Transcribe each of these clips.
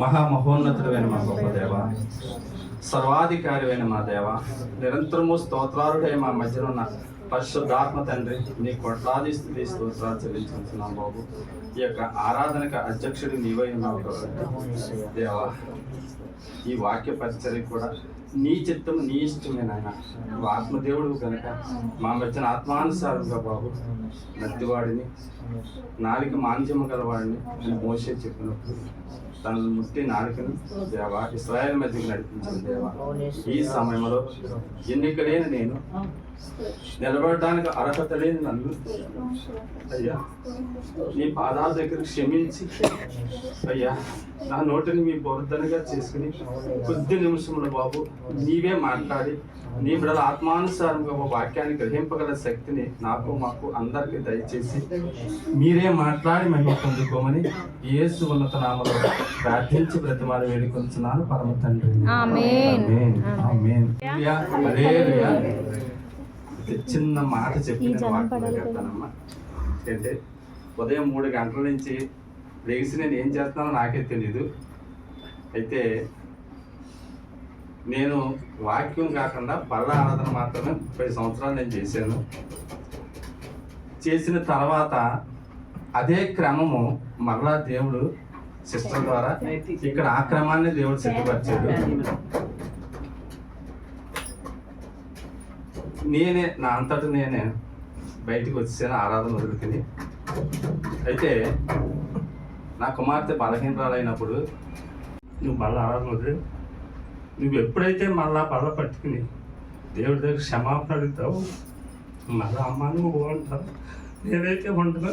మహామహోన్నతుడైన మా గొప్ప దేవ సర్వాధికారివైన మా దేవ నిరంతరము స్తోత్రాలుడే మా మధ్యలో ఉన్న పరిశుద్ధాత్మ తండ్రి నీ కొట్లాది స్థితి స్తోత్రాలు చెల్లించుకుంటున్నాం బాబు. ఈ యొక్క ఆరాధనకు అధ్యక్షుడు నీవై ఉన్నావు దేవా ఈ వాక్య పరిచర్య కూడా నీ చిత్తం నీ ఇష్టమే నాయన. నువ్వు ఆత్మదేవుడు కనుక మా వచ్చిన ఆత్మానుసారంగా బాబు నద్దివాడిని నాలుక మాంద్యము గలవాడిని అని మోసే చెప్పినప్పుడు తనను ముట్టి నాలుకను దేవా ఇస్రాయల్ మధ్యకి నడిపించిన దేవా. ఈ సమయంలో ఎన్నికలేని నేను నిలబడడానికి అర్హత లేని నన్ను అయ్యా నీ పాదాల దగ్గర క్షమించి. అయ్యా నా నోటిని మీ బోర్ధనగా చేసుకుని కొద్ది నిమిషంలో బాబు నీవే మాట్లాడి నీ బిడ్డల ఆత్మానుసారంగా ఒక వాక్యాన్ని గ్రహింపగల శక్తిని నాకు మాకు అందరికి దయచేసి మీరే మాట్లాడి మహిమ పొందుకోమని యేసు ఉన్నత నామలో ప్రార్థించి బ్రతిమాలు వేడుకొంచున్నాను పరమ తండ్రి. ఆమేన్. ఆమేన్. ఆమేన్. హల్లెలూయా. హల్లెలూయా. ఇది చిన్న మాట చెప్పి నేను ఉదయం మూడు గంటల నుంచి లేచి నేను ఏం చేస్తున్నానో నాకే తెలీదు. అయితే నేను వాక్యం కాకుండా బల్ల ఆరాధన మాత్రమే ముప్పై సంవత్సరాలు నేను చేశాను. చేసిన తర్వాత అదే క్రమము మరలా దేవుడు సిస్టర్ ద్వారా ఇక్కడ ఆ క్రమాన్ని దేవుడు సిద్ధపరిచాడు. నేనే నా అంతటి నేనే బయటికి వచ్చేసాను ఆరాధన వదులుకుని అయితే నా కుమార్తె బలహీనరాలైనప్పుడు నువ్వు మళ్ళీ ఆరాధన వదిలి. నువ్వు ఎప్పుడైతే మళ్ళా బల్ల పట్టుకుని దేవుడి దగ్గర క్షమాపణ అడుగుతావు మళ్ళీ అమ్మ నువ్వు అంటావు. నేనైతే ఉండను.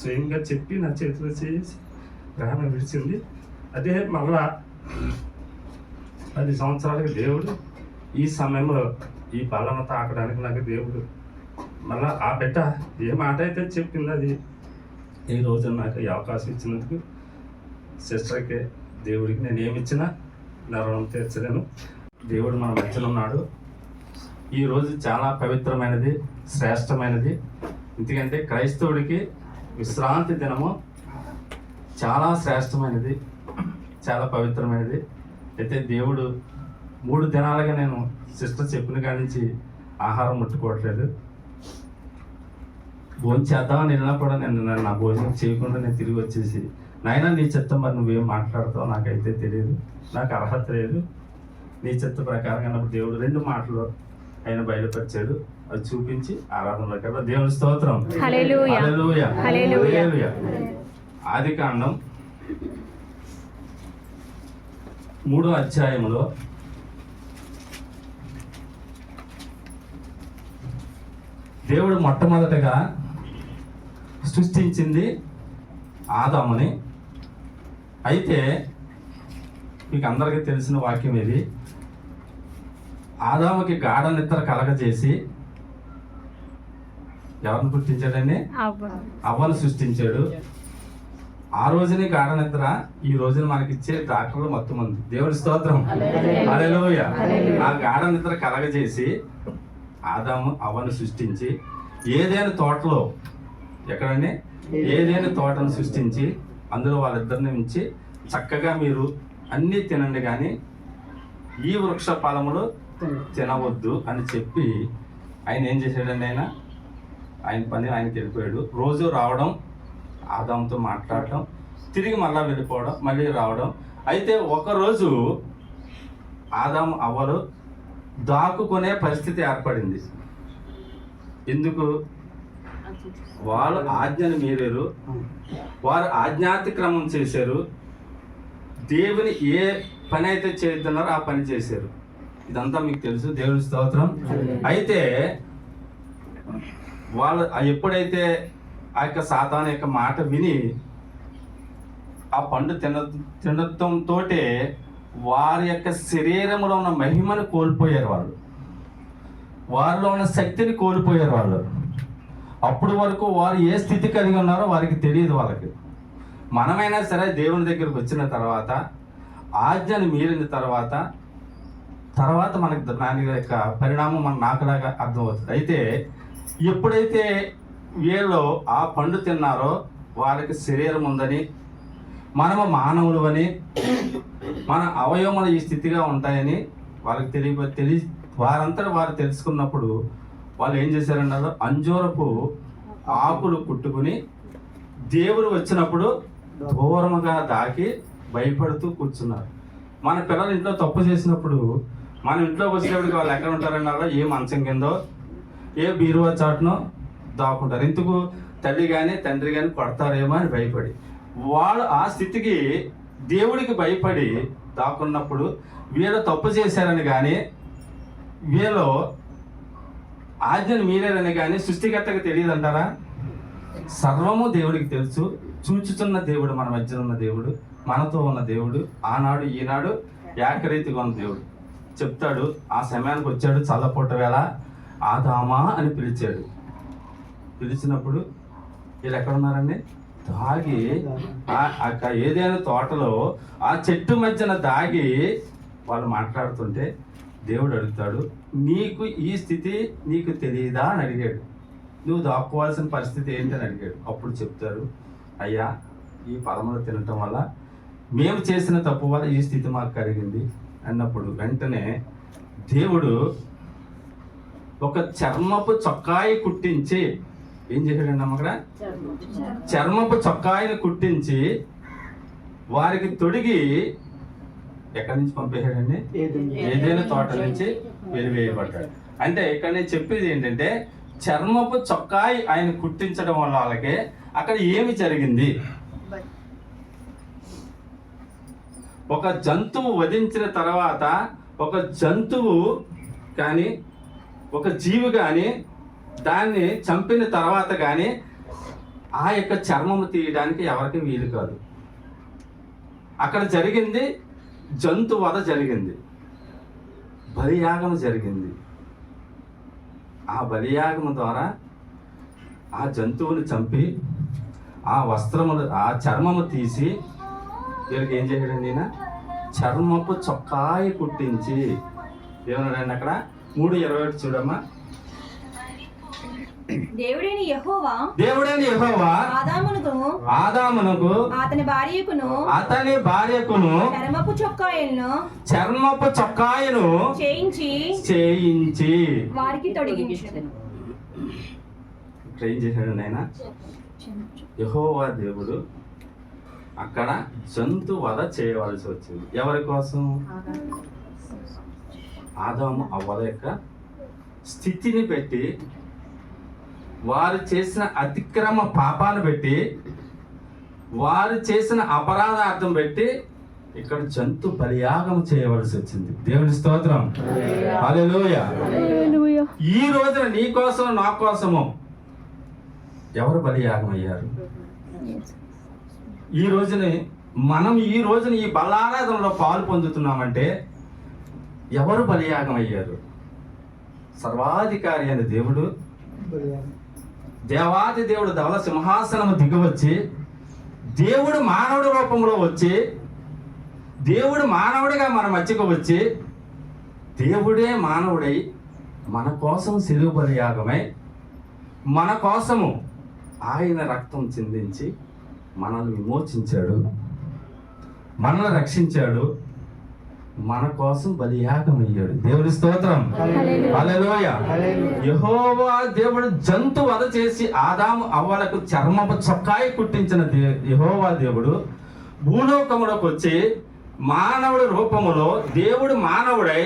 స్వయంగా చెప్పి నా చేతిలో చేసి ప్రాణం విడిచింది. అదే మళ్ళా పది సంవత్సరాలకి దేవుడు ఈ సమయంలో ఈ బలం తాకడానికి నాకు దేవుడు మళ్ళా ఆ బిడ్డ ఏ మాట అయితే చెప్పింది అది ఈ రోజు నాకు ఈ అవకాశం ఇచ్చినందుకు సిస్టర్కి దేవుడికి నేను ఏమి ఇచ్చినా నా రుణం తీర్చలేను. దేవుడు మన మధ్యలో ఉన్నాడు. ఈ రోజు చాలా పవిత్రమైనది శ్రేష్టమైనది. ఎందుకంటే క్రైస్తవుడికి విశ్రాంతి దినము చాలా శ్రేష్టమైనది చాలా పవిత్రమైనది. అయితే దేవుడు మూడు దినాలుగా నేను సిస్టర్ చెప్పిన కాడి నుంచి ఆహారం ముట్టుకోవట్లేదు. భోజనం చేద్దామని వెళ్ళినా కూడా నేను నా భోజనం చేయకుండా నేను తిరిగి వచ్చేసి నాయన నీ చిత్తం మరి నువ్వేం మాట్లాడతావు నాకైతే తెలియదు. నాకు అర్హత లేదు. నీ చిత్త ప్రకారం అన్నప్పుడు దేవుడు రెండు మాటలు ఆయన బయలుపరిచాడు. అది చూపించి ఆరాధనలో కదా దేవుని స్తోత్రం. ఆది కాండం మూడో అధ్యాయంలో దేవుడు మొట్టమొదటగా సృష్టించింది ఆదాముని. అయితే మీకు అందరికీ తెలిసిన వాక్యం ఇది. ఆదాముకి గాఢ నిద్ర కలగజేసి ఎవరిని అవ్వ అవ్వను. సృష్టించాడు. ఆ రోజునే గాఢ నిద్ర ఈ రోజున మనకి ఇచ్చే డాక్టర్లు మొత్తం మంది దేవుడి స్తోత్రం. హల్లెలూయా. ఆ గాఢ నిద్ర కలగజేసి ఆదాము అవను సృష్టించి ఏదైనా తోటలో ఎక్కడండి? ఏదైనా తోటను సృష్టించి అందులో వాళ్ళిద్దరిని ఉంచి చక్కగా మీరు అన్నీ తినండి కానీ ఈ వృక్ష ఫలములు తినవద్దు అని చెప్పి ఆయన ఏం చేశాడండి ఆయన? ఆయన పని ఆయనకి వెళ్ళిపోయాడు. రోజు రావడం ఆదాంతో మాట్లాడటం తిరిగి మళ్ళా వెళ్ళిపోవడం మళ్ళీ రావడం. అయితే ఒకరోజు ఆదాం అవ్వరు దాక్కునే పరిస్థితి ఏర్పడింది. ఎందుకు? వాళ్ళు ఆజ్ఞను మీరేరు. వారు ఆజ్ఞాతిక్రమం చేశారు. దేవుని ఏ పని అయితే చేస్తున్నారో ఆ పని చేశారు. ఇదంతా మీకు తెలుసు. దేవుని స్తోత్రం. అయితే వాళ్ళు ఎప్పుడైతే ఆ యొక్క సాతాను యొక్క మాట విని ఆ పండు తిన తినత్వంతో వారి యొక్క శరీరంలో ఉన్న మహిమను కోల్పోయారు వాళ్ళు. వారిలో ఉన్న శక్తిని కోల్పోయారు వాళ్ళు. అప్పుడు వరకు వారు ఏ స్థితి కలిగి ఉన్నారో వారికి తెలియదు వాళ్ళకి. మనమైనా సరే దేవుని దగ్గరికి వచ్చిన తర్వాత ఆజ్ఞను మీరిన తర్వాత తర్వాత మనకి దాని యొక్క పరిణామం మన నాకులాగా అర్థమవుతుంది. అయితే ఎప్పుడైతే వీళ్ళు ఆ పండు తిన్నారో వారికి శరీరం ఉందని మనము మానవులు అని మన అవయవములు ఈ స్థితిగా ఉంటాయని వాళ్ళకి తెలియ తెలి వారంతా వారు తెలుసుకున్నప్పుడు వాళ్ళు ఏం చేశారన్నారు? అంజూరపు ఆకులు కుట్టుకుని దేవుడు వచ్చినప్పుడు దూరముగా దాకి భయపడుతూ కూర్చున్నారు. మన పిల్లలు ఇంట్లో తప్పు చేసినప్పుడు మన ఇంట్లోకి వచ్చేటప్పటికి వాళ్ళు ఎక్కడ ఉంటారన్న ఏ మంచం కిందో ఏ బీరువా చాటునో దాక్కుంటారు. ఎందుకు? తల్లి కానీ తండ్రి కానీ కొడతారేమో అని భయపడి. వాళ్ళు ఆ స్థితికి దేవుడికి భయపడి దాక్కున్నప్పుడు వీళ్ళు తప్పు చేశారని కానీ వీళ్ళు ఆజ్ఞను మీరేరని కానీ సృష్టికర్తకు తెలియదు అంటారా సర్వము దేవుడికి తెలుసు. చూచుతున్న దేవుడు మన మధ్య ఉన్న దేవుడు మనతో ఉన్న దేవుడు ఆనాడు ఈనాడు ఏకరీతిగా ఉన్న దేవుడు. చెప్తాడు ఆ సమయానికి వచ్చాడు చల్లపూట వేళ ఆదామా అని పిలిచాడు. పిలిచినప్పుడు వీళ్ళు ఎక్కడ ఉన్నారండి? దాగి అక్కడ ఏదైనా తోటలో ఆ చెట్టు మధ్యన దాగి వాళ్ళు మాట్లాడుతుంటే దేవుడు అడుగుతాడు నీకు ఈ స్థితి నీకు తెలియదా అని అడిగాడు. నువ్వు దాక్కోవాల్సిన పరిస్థితి ఏంటని అడిగాడు. అప్పుడు చెప్తారు అయ్యా ఈ పదములు తినటం వల్ల మేము చేసిన తప్పు వల్ల ఈ స్థితి మాకు కలిగింది. అన్నప్పుడు వెంటనే దేవుడు ఒక చర్మపు చొక్కాయి కుట్టించి ఏం చేశాడండి అమ్మ అక్కడ? చర్మపు చొక్కాయిని కుట్టించి వారికి తొడిగి ఎక్కడి నుంచి పంపేశాడండి? ఏదైనా తోట నుంచి వెలివేయబడ్డాడు. అంటే ఇక్కడ నేను చెప్పేది ఏంటంటే చర్మపు చొక్కాయి ఆయన కుట్టించడం వల్ల వాళ్ళకి అక్కడ ఏమి జరిగింది? ఒక జంతువు వధించిన తర్వాత ఒక జంతువు కానీ ఒక జీవి కానీ దాన్ని చంపిన తర్వాత కానీ ఆ యొక్క చర్మము తీయడానికి ఎవరికి వీలు కాదు. అక్కడ జరిగింది జంతు వధ జరిగింది. బలియాగం జరిగింది. ఆ బలియాగం ద్వారా ఆ జంతువుని చంపి ఆ వస్త్రములు ఆ చర్మము తీసి వీళ్ళకి ఏం చేయడండి ఈయన? చర్మపు చొక్కాయి కుట్టించి ఏమన్నాడండి అక్కడ? మూడు ఇరవై ఒకటి చూడమ్మా. దేవుడైన యెహోవా దేవుడైన యెహోవా ఆదామునకు ఆదామునకు అతని భార్యకును అతని భార్యకును చర్మపు చొక్కాయలను చర్మపు చొక్కాయను చేయించి చేయించి వారికి తొడిగించాను చేశాడు నాయన. యహోవా దేవుడు అక్కడ జంతు వధ చేయవలసి వచ్చింది. ఎవరి కోసం? ఆదాము. అవ్వల యొక్క స్థితిని పెట్టి వారు చేసిన అతిక్రమ పాపాలు పెట్టి వారు చేసిన అపరాధార్థం పెట్టి ఇక్కడ జంతు బలియాగం చేయవలసి వచ్చింది. దేవుని స్తోత్రం. ఈ రోజున నీ కోసం నా కోసము ఎవరు బలియాగం అయ్యారు? ఈ రోజుని మనం ఈ రోజున ఈ బలారాధనలో పాలు పొందుతున్నామంటే ఎవరు బలియాగం అయ్యారు? సర్వాధికారి అయిన దేవుడు దేవాది దేవుడు ధవల సింహాసనము దిగవచ్చి దేవుడు మానవుడి రూపంలో వచ్చి దేవుడు మానవుడిగా మన మధ్యకు వచ్చి దేవుడే మానవుడై మన కోసం సిలువ బలియాగమై మన కోసము ఆయన రక్తం చిందించి మనల్ని విమోచించాడు మనల్ని రక్షించాడు. మన కోసం బలియాగం అయ్యాడు. దేవుడి స్తోత్రం. హల్లెలూయా. యెహోవా దేవుడు జంతు వధ చేసి ఆదాము అవ్వలకు చర్మపు చొక్కాయి కుట్టించిన దే యెహోవా దేవుడు భూలోకములోకి వచ్చి మానవుడి రూపములో దేవుడు మానవుడై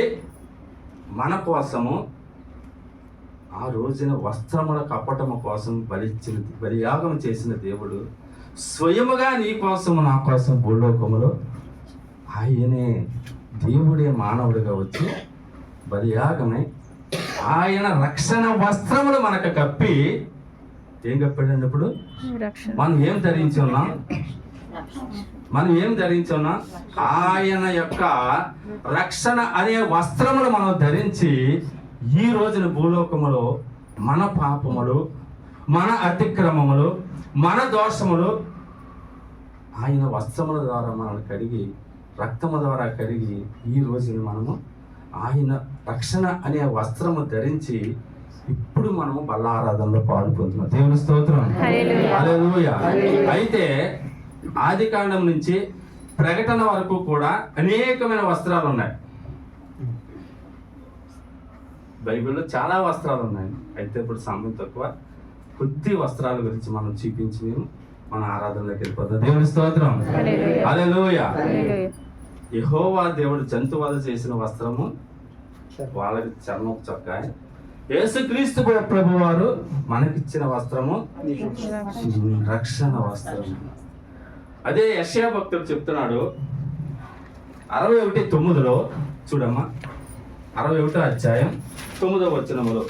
మన కోసము ఆ రోజున వస్త్రముల కపటము కోసం బలిచ్చిన బలియాగం చేసిన దేవుడు స్వయముగా నీ కోసము నా కోసం భూలోకములో ఆయనే దేవుడే మానవుడిగా వచ్చి బలియాగమై ఆయన రక్షణ వస్త్రములు మనకు కప్పి ఏం కప్పాడండి ఇప్పుడు మనం ఏం ధరించి ఉన్నాం మనం ఏం ధరించి ఉన్నాం ఆయన యొక్క రక్షణ అనే వస్త్రములు మనం ధరించి ఈ రోజున భూలోకములో మన పాపములు మన అతిక్రమములు మన దోషములు ఆయన వస్త్రముల ద్వారా మనల్ని కడిగి రక్తము ద్వారా కడిగి ఈ రోజున మనము ఆయన రక్షణ అనే వస్త్రము ధరించి ఇప్పుడు మనము బల్లారాధనలో పాల్పొందుతున్నాం దేవుని స్తోత్రం. అయితే ఆది కాండం నుంచి ప్రకటన వరకు కూడా అనేకమైన వస్త్రాలు ఉన్నాయి. బైబిల్లో చాలా వస్త్రాలు ఉన్నాయి. అయితే ఇప్పుడు సమయం తక్కువ. కొద్ది వస్త్రాల గురించి మనం చూపించి మేము మన ఆరాధనలోకి వెళ్ళిపోతాం దేవుని స్తోత్రం. హల్లెలూయా. యెహోవా దేవుడు జంతువాలు చేసిన వస్త్రము వాళ్ళకి చర్మం చొక్కా. యేసుక్రీస్తు ప్రభు వారు మనకిచ్చిన వస్త్రము రక్షణ వస్త్రం అదే యశయా భక్తుడు చెప్తున్నాడు. అరవై ఒకటి తొమ్మిదిలో చూడమ్మా. అరవై ఒకటో అధ్యాయం తొమ్మిదో వచనములో.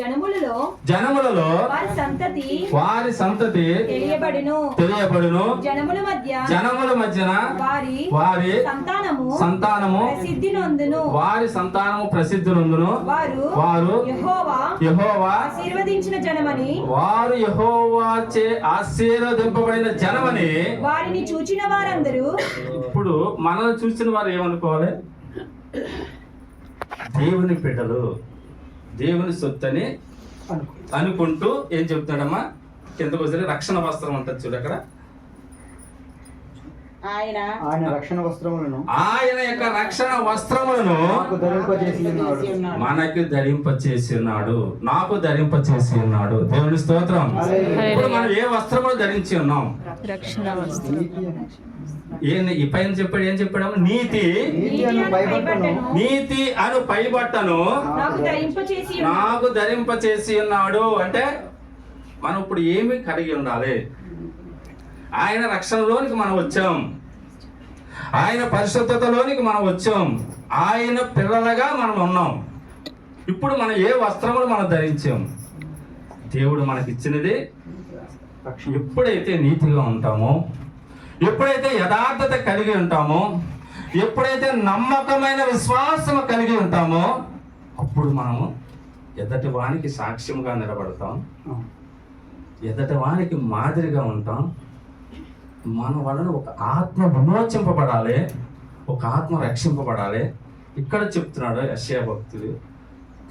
జనములలో జనములలో వారి సంతతి వారి సంతతి తెలియబడును. తెలియబడును. జనముల మధ్య జనముల మధ్యన వారి వారి సంతానము సంతానము ప్రసిద్ధి నొందును వారి సంతానము ప్రసిద్ధి నందును వారు వారు యెహోవా యెహోవా ఆశీర్వదించిన జనమని వారు యెహోవాచే ఆశీర్వదింపబడిన జనమని వారిని చూచిన వారందరూ ఇప్పుడు మనల్ని చూసిన వారు ఏమనుకోవాలి? దేవుని బిడ్డలు. దేవుని సొత్తని అనుకుంటూ. ఏం చెప్తున్నాడమ్మా? కిందకు వస్తే రక్షణ వస్త్రం ఉంటుంది చూడు అక్కడ. ఆయన ఆయన రక్షణ వస్త్రములను ఆయన యొక్క రక్షణ వస్త్రములను నాకు ధరింపజేసి ఉన్నాడు. మనకి ధరింప చేసి ఉన్నాడు నాకు ధరింప చేసి ఉన్నాడు. దేవుని స్తోత్రం. ఇప్పుడు మనం ఏ వస్త్రములు ధరించి ఉన్నాం? రక్షణ వస్త్రం. ఏ ఈ పైన చెప్పాడు ఏం చెప్పాడు నీతి. నీతి అను పైబట్టను. నాకు ధరింప చేసి ఉన్నాడు. అంటే మనం ఇప్పుడు ఏమి కలిగి ఉండాలి? ఆయన రక్షణలోనికి మనం వచ్చాం. ఆయన పరిశుద్ధతలోనికి మనం వచ్చాం. ఆయన పిల్లలుగా మనం ఉన్నాం. ఇప్పుడు మనం ఏ వస్త్రములు మనం ధరించాం? దేవుడు మనకి ఇచ్చినది రక్షణ ఎప్పుడైతే నీతిగా ఉంటామో ఎప్పుడైతే యథార్థత కలిగి ఉంటామో ఎప్పుడైతే నమ్మకమైన విశ్వాసం కలిగి ఉంటామో అప్పుడు మనము ఎదటి వానికి సాక్ష్యంగా నిలబడతాం. ఎదటి వానికి మాదిరిగా ఉంటాం. మన వలన ఒక ఆత్మ విమోచింపబడాలి ఒక ఆత్మ రక్షింపబడాలి. ఇక్కడ చెప్తున్నాడు యశ్యా భక్తుడు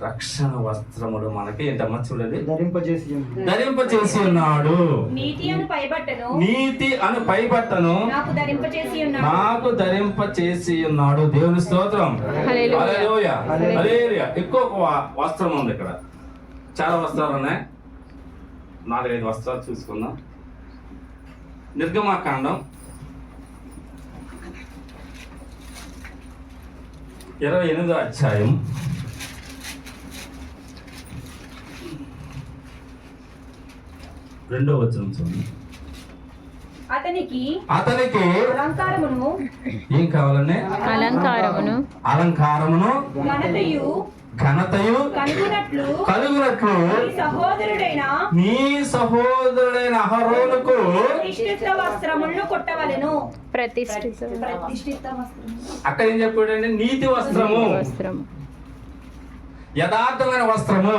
రక్షణ వస్త్రములు మనకి ఏంటమ్మా చూడండి? ధరింపజేసి ఉన్నాడు. ధరింప చేసి ఉన్నాడు. నీతి అని పైబట్టను. నీతి అను పైబట్టను. నాకు ధరింపచేసి ఉన్నాడు. నాకు ధరింప చేసి ఉన్నాడు. దేవుని స్తోత్రం. హల్లెలూయా. హల్లెలూయా. హల్లెలూయా. ఎక్కువ వస్త్రం ఉంది ఇక్కడ. చాలా వస్త్రాలు ఉన్నాయి. నాలుగైదు వస్త్రాలు చూసుకుందాం. నిర్గమాకాండం. ఇరవై ఎనిమిదో అధ్యాయం. రెండో వచనం చూడండి. అతనికి అతనికి అలంకారమును ఏం కావాలండి అలంకారమును. అలంకారమును. ఘనతయు ఘనతయు కలుగునట్లు కలుగునట్లు నీ సహోదరుడైన నీ సహోదరుడైన అహరోనుకు ప్రతిష్ఠిత వస్త్రములను కొట్టవలెను. ప్రతిష్ఠిత ప్రతిష్ఠిత వస్త్రము. అక్కడ ఏం చెప్పాడండి నీతి వస్త్రము. వస్త్రం యథార్థమైన వస్త్రము.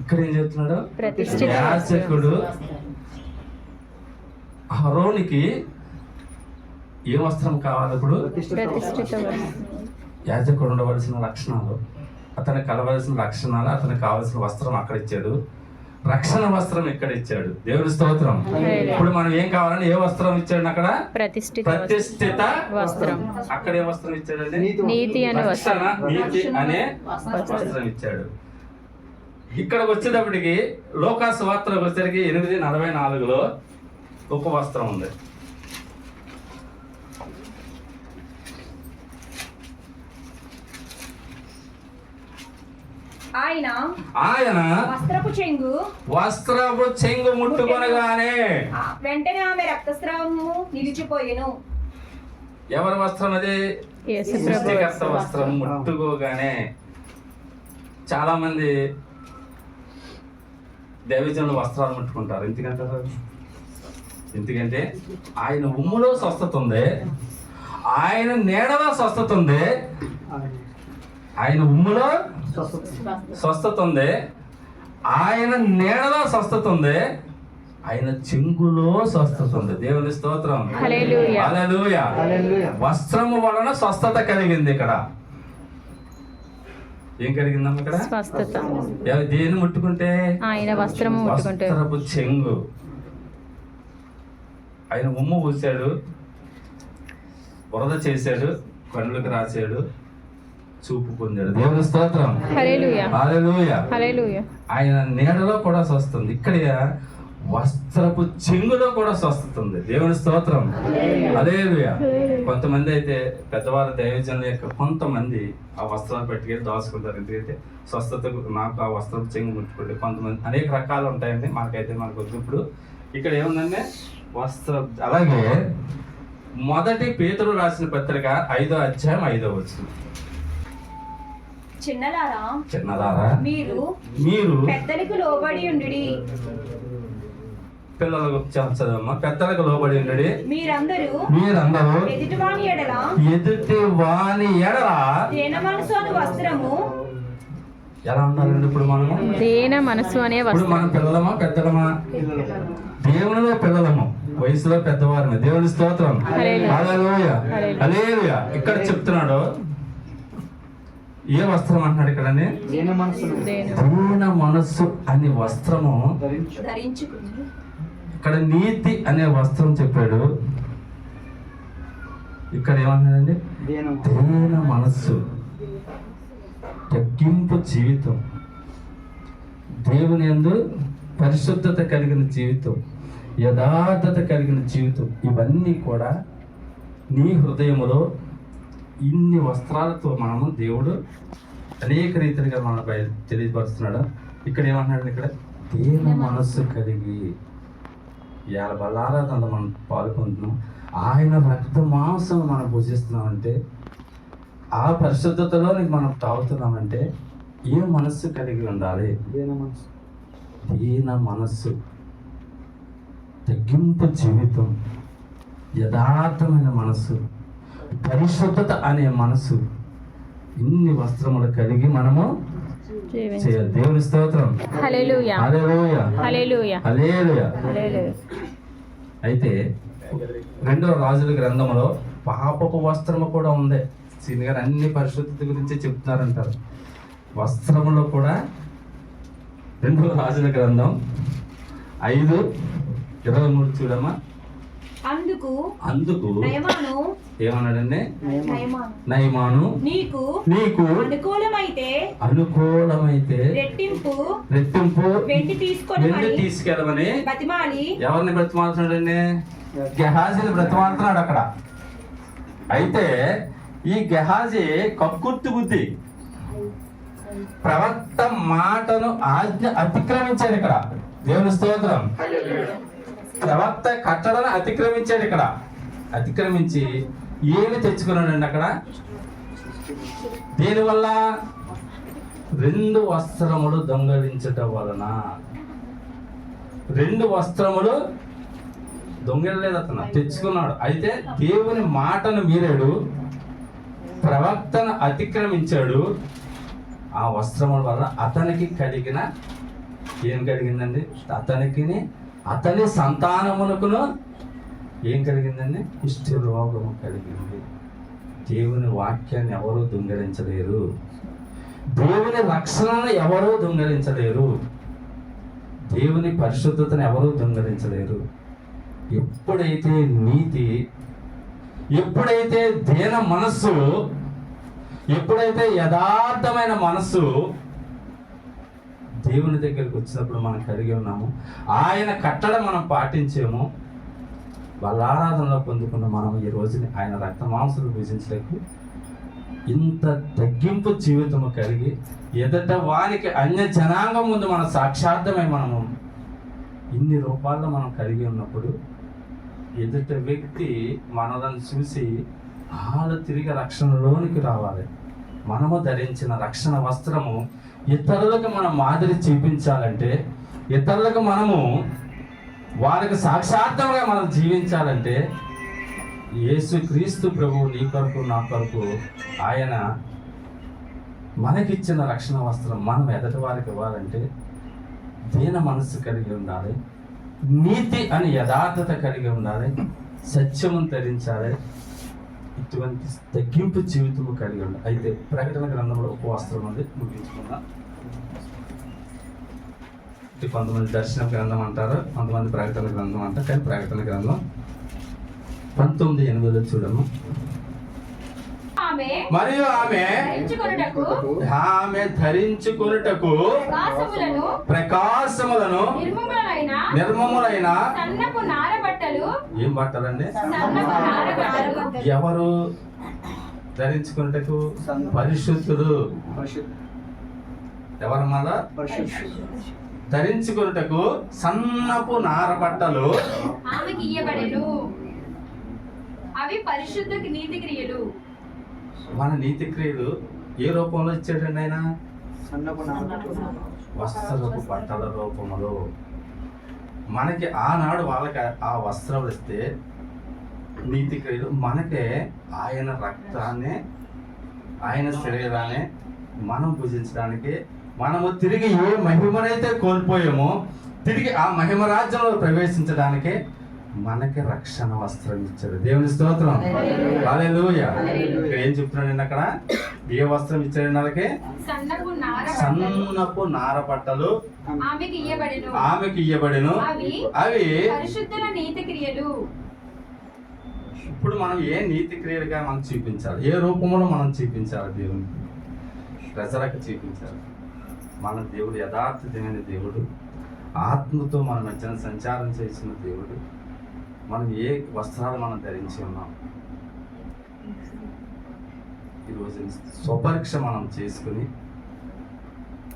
ఇక్కడ ఏం చెప్తున్నాడు? ప్రతిష్ఠిత యాజకుడు అహరోనికి ఏ వస్త్రం కావాలి ఇప్పుడు? ప్రతిష్ఠిత ప్రతిష్ఠిత వస్త్రం. యాజకుడు ఉండవలసిన లక్షణాలు అతనికి కలవలసిన లక్షణాలు అతనికి కావలసిన వస్త్రం అక్కడ ఇచ్చాడు. రక్షణ వస్త్రం ఇక్కడ ఇచ్చాడు. దేవుని స్తోత్రం. ఇప్పుడు మనం ఏం కావాలని ఏ వస్త్రం ఇచ్చాడు అక్కడ? ప్రతిష్ఠిత వస్త్రం. ప్రతిష్ఠిత వస్త్రం. అక్కడ ఏ వస్త్రం ఇచ్చాడండి? నీతి నీతి అనే రక్షణ వస్త్రం. నీతి అనే వస్త్రం ఇచ్చాడు. ఇక్కడికి వచ్చేటప్పటికి లోకాసు వార్తలకు వచ్చేసరికి ఎనిమిది నలభై నాలుగులో ఒక వస్త్రం ఉంది. ఆయన ఆయన వస్త్రపు చెంగు. వస్త్రపు చెంగు ముట్టుకొనగానే వెంటనే ఆమె రక్తస్రావము నిలిచిపోయెను. ఎవరి వస్త్రం అది? సృష్టికర్త వస్త్రం ముట్టుకోగానే చాలా మంది దైవజనులు వస్త్రాలు ముట్టుకుంటారు. ఎందుకంటారు ఎందుకంటే ఆయన ఉమ్ములో స్వస్థత ఉంది. ఆయన నీడలో స్వస్థత ఉంది. ఆయన ఉమ్ములో స్వస్థత. ఉంది. ఆయన నీడలో స్వస్థత ఉంది. ఆయన చెంగులో స్వస్థత ఉంది. దేవుని స్తోత్రం. వస్త్రము వలన స్వస్థత కలిగింది ఇక్కడ. ఏం కలిగిందమ్మ ఇక్కడ? స్వస్థత. దేన్ని ముట్టుకుంటే? ఆయన వస్త్రము ముట్టుకుంటే. వస్త్రపు చెంగు. ఆయన ఉమ్ము పూసాడు బురద చేశాడు. కళ్ళుకి రాశాడు. చూపు పొందాడు దేవుని స్తోత్రం ఆయన నీడలో కూడా స్వస్తుంది ఇక్కడ వస్త్రపు చెంగులో కూడా స్వస్థతుంది దేవుని స్తోత్రం. అదే కొంతమంది అయితే పెద్దవాళ్ళ దైవజనుల యొక్క కొంతమంది ఆ వస్త్రాలు పెట్టుకెళ్ళి దాచుకుంటారు. ఎందుకంటే స్వస్థత నాకు ఆ వస్త్రపు చెంగు ముట్టుకుంటే కొంతమంది అనేక రకాలు ఉంటాయండి. మనకైతే మనకు వద్దు. ఇప్పుడు ఇక్కడ ఏముందంటే వస్త్ర అలాగే మొదటి పేతురు రాసిన పత్రిక ఐదో అధ్యాయం ఐదో వచ్చింది చిన్నలారా? చిన్నదారా మీరు మీరు పెద్దలకు లోబడి ఉండుడి. పిల్లలకు చదవమ్మా పెద్దలకు లోబడి ఉండడి. మీరందరూ మీరందరూ ఎదుటివాని ఎడల ఎదుటి వాని ఎడల దేన మనసు అను వస్త్రము. ఎలా ఉండాలండి ఇప్పుడు మనము? దేన మనసు అనే ఇప్పుడు మనం పిల్లలమా పెద్దలమా? దేవునిలో పిల్లలము. వయసులో పెద్దవారమే దేవుని స్తోత్రం. హల్లెలూయా. హల్లెలూయా. హల్లెలూయా. హల్లెలూయా. ఇక్కడ చెప్తున్నాడు ఏ వస్త్రం అంటున్నాడు ఇక్కడని దీన మనస్సు అనే వస్త్రము. ఇక్కడ నీతి అనే వస్త్రం చెప్పాడు. ఇక్కడ ఏమన్నాడండి దీన దీన మనస్సు. తగ్గింపు జీవితం. దేవుని యందు పరిశుద్ధత కలిగిన జీవితం. యథార్థత కలిగిన జీవితం. ఇవన్నీ కూడా నీ హృదయములో ఇన్ని వస్త్రాలతో మనము దేవుడు అనేక రీతిగా మన తెలియపరుస్తున్నాడు. ఇక్కడ ఏమంటున్నాడు ఇక్కడ? దేన మనస్సు కలిగి ఇవాళ బలారాధనలో మనం పాల్గొంటున్నాం. ఆయన రక్త మాంసం మనం భుజిస్తున్నామంటే ఆ పరిశుద్ధతలోనికి మనం తాగుతున్నామంటే ఏ మనస్సు కలిగి ఉండాలి? దీన మనసు దీన మనస్సు. తగ్గింపు జీవితం. యథార్థమైన మనస్సు. పరిశుద్ధత అనే మనస్సు ఇన్ని వస్త్రములు కలిగి మనము చేయాలి. దేవుని స్తోత్రం. అయితే రెండవ రాజుల గ్రంథంలో పాపపు వస్త్రము కూడా ఉంది. సీని గారు అన్ని పరిశుద్ధత గురించి చెప్తున్నారంటారు. వస్త్రములో కూడా రెండవ రాజుల గ్రంథం ఐదు ఇరవై మూడు చూడమ్మా. అందుకు అందుకు నయమాను ఏమన్నాడండి నయమాను. నీకు నీకు అనుకూలమైతే అనుకూలమైతే రెట్టింపు రెట్టింపు వెండి తీసుకొని వెండి తీసుకెళ్ళమని బతిమాలి. ఎవరిని బ్రతిమాలుతున్నాడండి గెహాజీని బ్రతిమాలుతున్నాడు అక్కడ. అయితే ఈ గెహాజీ కక్కుర్తి బుద్ధి. ప్రవక్త మాటను ఆజ్ఞ అతిక్రమించాడు ఇక్కడ. దేవుని స్తోత్రం. ప్రవక్త కట్టడను అతిక్రమించాడు ఇక్కడ. అతిక్రమించి ఏమి తెచ్చుకున్నాడండి అక్కడ? దీనివల్ల రెండు వస్త్రములు దొంగలించటం వలన. రెండు వస్త్రములు దొంగలేదు అతను తెచ్చుకున్నాడు. అయితే దేవుని మాటను మీరాడు ప్రవక్తను అతిక్రమించాడు. ఆ వస్త్రముల వల్ల అతనికి కలిగిన ఏం కలిగిందండి? అతనికి అతని సంతానమునకును ఏం కలిగిందండి? కుష్టి రోగము కలిగింది. దేవుని వాక్యాన్ని ఎవరూ దొంగలించలేరు. దేవుని రక్షణను ఎవరూ దొంగలించలేరు. దేవుని పరిశుద్ధతను ఎవరూ దొంగలించలేరు. ఎప్పుడైతే నీతి ఎప్పుడైతే దీన మనస్సు ఎప్పుడైతే యథార్థమైన మనస్సు దేవుని దగ్గరికి వచ్చినప్పుడు మనం కలిగి ఉన్నాము. ఆయన కట్టడం మనం పాటించేము వాళ్ళ ఆరాధనలో పొందుకున్న మనం ఈ రోజుని ఆయన రక్త మాంసలు భుజించడానికి ఇంత తగ్గింపు జీవితము కలిగి ఎదట వానికి అన్య జనాంగం ముందు మన సాక్షార్థమై మనము ఇన్ని రూపాల్లో మనం కలిగి ఉన్నప్పుడు ఎదుట వ్యక్తి మనలను చూసి వాళ్ళు తిరిగి రక్షణలోనికి రావాలి. మనము ధరించిన రక్షణ వస్త్రము ఇతరులకు మనం మాదిరి చూపించాలంటే ఇతరులకు మనము వారికి సాక్షార్థంగా మనం జీవించాలంటే యేసు క్రీస్తు ప్రభువు నీ కొరకు నా కొరకు ఆయన మనకిచ్చిన రక్షణ వస్త్రం మనం ఎదటి వారికి ఇవ్వాలంటే దీన మనస్సు కలిగి ఉండాలి నీతి అని యథార్థత కలిగి ఉండాలి సత్యము ధరించాలి ఇటువంటి తగ్గింపు జీవితము కలిగి ఉండాలి అయితే ప్రకటన గ్రంథంలో ఒక వస్త్రం ఉంది. ముగించుకుందాం. కొంతమంది దర్శన గ్రంథం అంటారు కొంతమంది ప్రకటన గ్రంథం అంటారు కానీ ప్రకటన గ్రంథం పంతొమ్మిది ఎనిమిదిలో చూడము. మరియు ఆమె ఆమె ధరించుకొనుటకు ప్రకాశములను నిర్మములైన బట్టలు ఏం బట్టలండి ఎవరు ధరించుకున్నటకు పరిశుద్ధుడు? పరిశుద్ధ ఎవరు మళ్ళా పరిశుద్ధ ధరించుకున్నటకు సన్నపు నార బట్టలు ఆమెకి ఇయ్యబడెను. అవి పరిశుద్ధ నీతి క్రియలు మన నీతి క్రియలు ఏ రూపంలో ఇచ్చాడండి ఆయన? సన్నపు నాలుగు వస్త్రపు బట్టల రూపములో మనకి ఆనాడు వాళ్ళకి ఆ వస్త్రాలు ఇస్తే నీతి క్రియలు మనకే ఆయన రక్తాన్ని ఆయన శరీరాన్ని మనం భుజించడానికి మనము తిరిగి ఏ మహిమనైతే కోల్పోయామో తిరిగి ఆ మహిమ రాజ్యంలో ప్రవేశించడానికి మనకి రక్షణ వస్త్రం ఇచ్చాడు దేవుని స్తోత్రం. ఇక్కడ ఏం చెప్తున్నాడండి అక్కడ? ఏ వస్త్రం వాళ్ళకి సన్నపు నార బట్టలు బట్టలు. ఆమెకి ఇయ్యబడెను. అవి పరిశుద్ధుల నీతి క్రియలు. ఇప్పుడు మనం ఏ నీతి క్రియలుగా మనం చూపించాలి? ఏ రూపంలో మనం చూపించాలి దేవుని? ప్రజలకు చూపించాలి. మన దేవుడు యథార్థమైన దేవుడు. ఆత్మతో మన మధ్యన సంచారం చేసిన దేవుడు. మనం ఏ వస్త్రాలు మనం ధరించి ఉన్నాం? ఈరోజు స్వపరీక్ష మనం చేసుకుని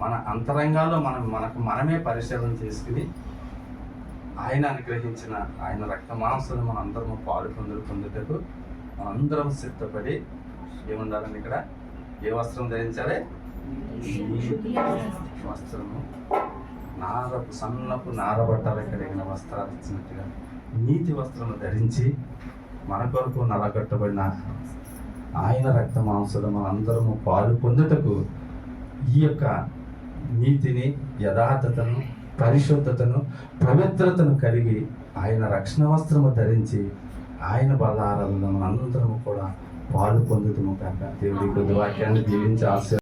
మన అంతరంగాల్లో మనం మనకు మనమే పరిశీలన చేసుకుని ఆయన అనుగ్రహించిన ఆయన రక్త మాంసాలు మన అందరము పాలు పొందులు పొందుటకు మనందరం సిద్ధపడి ఏముండాలని ఇక్కడ? ఏ వస్త్రం ధరించాలి? వస్త్రము. నారపు సన్నపు నారబట్టాలు కలిగిన వస్త్రాలు ఇచ్చినట్టుగా. నీతి వస్త్రము ధరించి మన కొరకు నలగొట్టబడిన ఆయన రక్త మాంసాలు మనందరము పాలు పొందుటకు ఈ యొక్క నీతిని యథార్థతను పరిశుద్ధతను పవిత్రతను కలిగి ఆయన రక్షణ వస్త్రము ధరించి ఆయన బలారాలను మనందరము కూడా పాలు పొందుతుము కాక దేవుడి కొద్ది వాక్యాన్ని దీవించి ఆశ